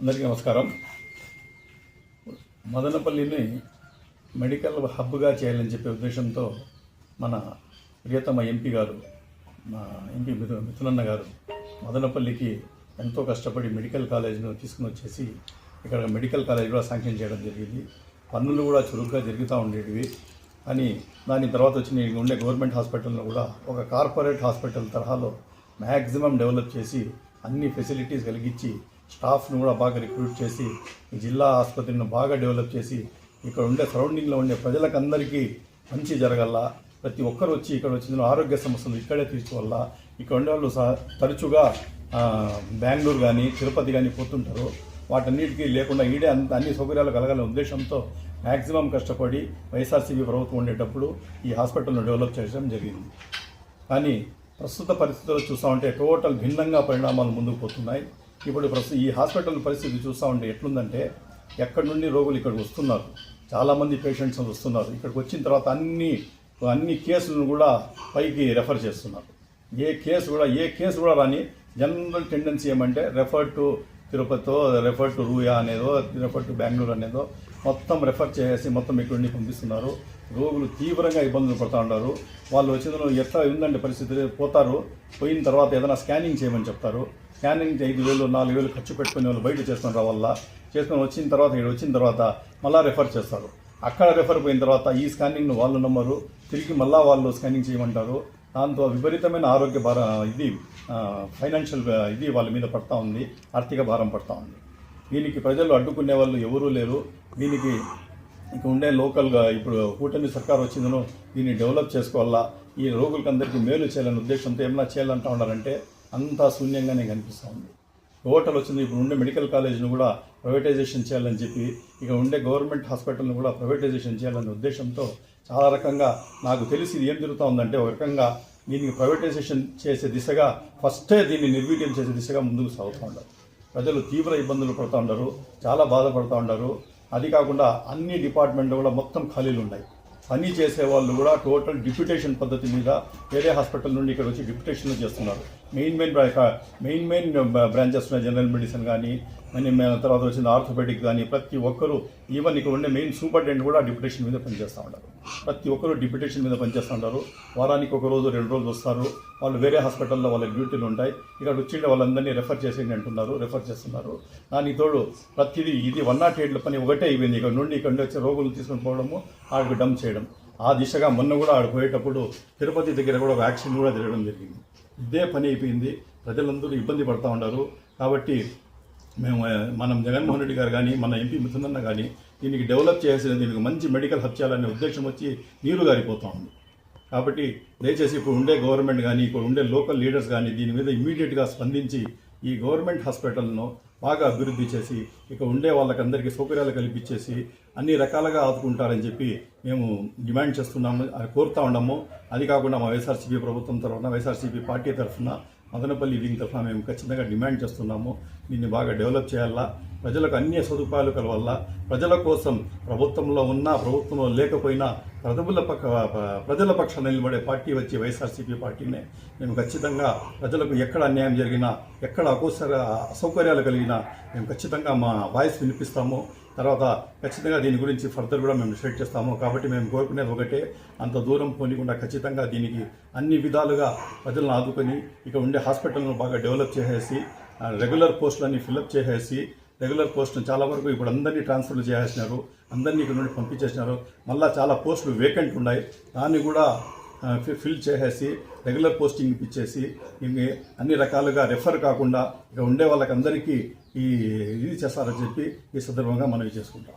అందరికీ నమస్కారం. మదనపల్లిని మెడికల్ హబ్గా చేయాలని చెప్పే ఉద్దేశంతో మన ప్రియతమ ఎంపీ గారు మా ఎంపీ మిథు మిథునన్న గారు మదనపల్లికి ఎంతో కష్టపడి మెడికల్ కాలేజ్ను తీసుకుని వచ్చేసి ఇక్కడ మెడికల్ కాలేజ్ కూడా శాంక్షన్ చేయడం జరిగింది. పన్నులు కూడా చురుగ్గా జరుగుతూ ఉండేటివి. అని దాని తర్వాత వచ్చిన ఉండే గవర్నమెంట్ హాస్పిటల్ను కూడా ఒక కార్పొరేట్ హాస్పిటల్ తరహాలో మ్యాక్సిమం డెవలప్ చేసి అన్ని ఫెసిలిటీస్ కలిగించి స్టాఫ్ను కూడా బాగా రిక్రూట్ చేసి జిల్లా ఆసుపత్రిని బాగా డెవలప్ చేసి ఇక్కడ ఉండే సరౌండింగ్లో ఉండే ప్రజలకందరికీ మంచి జరగల. ప్రతి ఒక్కరు వచ్చి ఇక్కడ వచ్చిన ఆరోగ్య సమస్యలు ఇక్కడే తీసుకోవాలా ఇక్కడ ఉండే వాళ్ళు తరచుగా బెంగళూరు కానీ తిరుపతి కానీ పోతుంటారు. వాటన్నిటికీ లేకుండా ఈడే అంత అన్ని సౌకర్యాలు కలగాలనే ఉద్దేశంతో మ్యాక్సిమం కష్టపడి వైఎస్ఆర్సీపీ ప్రభుత్వం ఉండేటప్పుడు ఈ హాస్పిటల్ను డెవలప్ చేయడం జరిగింది. కానీ ప్రస్తుత పరిస్థితుల్లో చూసామంటే టోటల్ భిన్నంగా పరిణామాలు ముందుకు పోతున్నాయి. ఇప్పుడు ప్రస్తుతం ఈ హాస్పిటల్ పరిస్థితి చూస్తూ ఉంటే ఎట్లుందంటే ఎక్కడి నుండి రోగులు ఇక్కడికి వస్తున్నారు? చాలామంది పేషెంట్స్ వస్తున్నారు. ఇక్కడికి వచ్చిన తర్వాత అన్ని అన్ని కేసులను కూడా పైకి రెఫర్ చేస్తున్నారు. ఏ కేసు కూడా ఏ కేసు కూడా రాని జనరల్ టెండెన్సీ ఏమంటే రెఫర్ టు తిరుపతితో రెఫర్ టు రూయా అనేదో రెఫర్ టు బెంగళూరు అనేదో మొత్తం రెఫర్ చేసి మొత్తం ఇక్కడ నుండి పంపిస్తున్నారు. రోగులు తీవ్రంగా ఇబ్బందులు పడుతూ ఉన్నారు. వాళ్ళు వచ్చిన ఎట్లా ఉందంటే పరిస్థితి పోతారు. పోయిన తర్వాత ఏదైనా స్కానింగ్ చేయమని చెప్తారు. స్కానింగ్ ఐదు వేలు నాలుగు వేలు ఖర్చు పెట్టుకునే వాళ్ళు బయట చేసుకుని రావాలా చేసుకొని వచ్చిన తర్వాత ఇక్కడ వచ్చిన తర్వాత మళ్ళీ రెఫర్ చేస్తారు. అక్కడ రెఫర్ పోయిన తర్వాత ఈ స్కానింగ్ను వాళ్ళు నమ్మరు. తిరిగి మళ్ళా వాళ్ళు స్కానింగ్ చేయమంటారు. దాంతో విపరీతమైన ఆరోగ్య భార ఇది ఫైనాన్షియల్ ఇది వాళ్ళ మీద పడతా ఉంది. ఆర్థిక భారం పడతా ఉంది. దీనికి ప్రజలు అడ్డుకునే వాళ్ళు ఎవరూ లేరు. దీనికి ఇక ఉండే లోకల్గా ఇప్పుడు కూటమి సర్కార్ వచ్చిందనో దీన్ని డెవలప్ చేసుకోవాలా? ఈ రోగులకందరికీ మేలు చేయాలనే ఉద్దేశంతో ఏమైనా చేయాలంటా ఉన్నారంటే అంతా శూన్యంగానే కనిపిస్తూ ఉంది. హోటల్ వచ్చింది ఇప్పుడు ఉండే మెడికల్ కాలేజ్ను కూడా ప్రైవేటైజేషన్ చేయాలని చెప్పి ఇక ఉండే గవర్నమెంట్ హాస్పిటల్ను కూడా ప్రైవేటైజేషన్ చేయాలనే ఉద్దేశంతో చాలా రకంగా నాకు తెలిసి ఏం జరుగుతూ ఉందంటే ఒక రకంగా దీనికి ప్రైవేటైజేషన్ చేసే దిశగా ఫస్టే దీన్ని నిర్వీర్యం చేసే దిశగా ముందుకు సాగుతూ ఉన్నారు. ప్రజలు తీవ్ర ఇబ్బందులు పడుతూ ఉన్నారు చాలా బాధపడుతూ ఉన్నారు. అది కాకుండా అన్ని డిపార్ట్మెంట్లు కూడా మొత్తం ఖాళీలు ఉన్నాయి. పని చేసే వాళ్ళు కూడా టోటల్ డిప్యుటేషన్ పద్ధతి మీద వేరే హాస్పిటల్ నుండి ఇక్కడ వచ్చి డిప్యుటేషన్లు చేస్తున్నారు. Main main main main branches ఉన్నాయి జనరల్ మెడిసిన్ కానీ మనీ తర్వాత వచ్చిన ఆర్థోపెడిక్ కానీ ప్రతి ఒక్కరూ ఈవెన్ ఇక్కడ ఉండే మెయిన్ సూపరింటెండెంట్ కూడా డిప్యుటేషన్ మీద పనిచేస్తూ ఉంటారు. ప్రతి ఒక్కరూ డిప్యుటేషన్ మీద పనిచేస్తూ ఉంటారు. వారానికి ఒక రోజు రెండు రోజులు వస్తారు. వాళ్ళు వేరే హాస్పిటల్లో వాళ్ళ డ్యూటీలు ఉంటాయి. ఇక్కడ వచ్చిండే వాళ్ళందరినీ రెఫర్ చేసేయండి అంటున్నారు రెఫర్ చేస్తున్నారు. దానికి తోడు ప్రతిదీ ఇది వన్ నాట్ ఎయిట్ల పని ఒకటే అయిపోయింది. ఇక్కడ నుండి ఇక్కడ నుండి వచ్చే రోగులు తీసుకొని పోవడము ఆడికి డంప్ చేయడం. ఆ దిశగా మొన్న కూడా ఆడ పోయేటప్పుడు తిరుపతి దగ్గర కూడా ఒక యాక్సిడెంట్ కూడా జరగడం జరిగింది. ఇదే పని అయిపోయింది. ప్రజలందరూ ఇబ్బంది పడుతూ ఉన్నారు. కాబట్టి మేము మనం జగన్మోహన్ రెడ్డి గారు కానీ మన ఎంపీ మిథునన్న కానీ దీనికి డెవలప్ చేయాల్సిన దీనికి మంచి మెడికల్ హబ్ చేయాలనే ఉద్దేశం వచ్చి నీరు గారిపోతూ ఉంది. కాబట్టి దయచేసి ఇప్పుడు ఉండే గవర్నమెంట్ కానీ ఇప్పుడు ఉండే లోకల్ లీడర్స్ కానీ దీని మీద ఇమీడియట్గా స్పందించి ఈ గవర్నమెంట్ హాస్పిటల్ను బాగా అభివృద్ధి చేసి ఇక ఉండే వాళ్ళకందరికీ సౌకర్యాలు కల్పించేసి అన్ని రకాలుగా ఆదుకుంటారని చెప్పి మేము డిమాండ్ చేస్తున్నాము కోరుతా ఉన్నాము. అది కాకుండా మా వైఎస్ఆర్సీపీ ప్రభుత్వం తరఫున వైఎస్ఆర్సీపీ పార్టీ తరఫున మదనపల్లి వింగ్ తరఫున మేము ఖచ్చితంగా డిమాండ్ చేస్తున్నాము. దీన్ని బాగా డెవలప్ చేయాలా? ప్రజలకు అన్ని సదుపాయాలు కలవల్ల ప్రజల కోసం ప్రభుత్వంలో ఉన్నా ప్రభుత్వంలో లేకపోయినా ప్రజల పక్క ప్రజల పక్షాన నిలబడే పార్టీ వచ్చి వైఎస్ఆర్సీపీ పార్టీనే. మేము ఖచ్చితంగా ప్రజలకు ఎక్కడ అన్యాయం జరిగినా ఎక్కడ అకోసర అసౌకర్యాలు కలిగినా మేము ఖచ్చితంగా మా వాయిస్ వినిపిస్తాము. తర్వాత ఖచ్చితంగా దీని గురించి ఫర్దర్ కూడా మేము డిసైడ్ చేస్తాము. కాబట్టి మేము కోరుకునేది ఒకటే అంత దూరం పోనీకుండా ఖచ్చితంగా దీనికి అన్ని విధాలుగా ప్రజలను ఆదుకొని ఇక ఉండే హాస్పిటల్ను బాగా డెవలప్ చేసేసి రెగ్యులర్ పోస్టులన్నీ ఫిల్అప్ చేసేసి రెగ్యులర్ పోస్టులు చాలా వరకు ఇప్పుడు అందరినీ ట్రాన్స్ఫర్లు చేసేసినారు. అందరినీ ఇక్కడ నుండి పంపించేసినారు. మళ్ళీ చాలా పోస్టులు వేకెంట్ ఉన్నాయి. దాన్ని కూడా ఫి- ఫిల్ చేసేసి రెగ్యులర్ పోస్టింగ్ ఇప్పించేసి ఇంక అన్ని రకాలుగా రెఫర్ కాకుండా ఇక ఉండే వాళ్ళకందరికీ ఈ ఇది చేస్తారని చెప్పి ఈ సందర్భంగా మనవి చేసుకుంటాం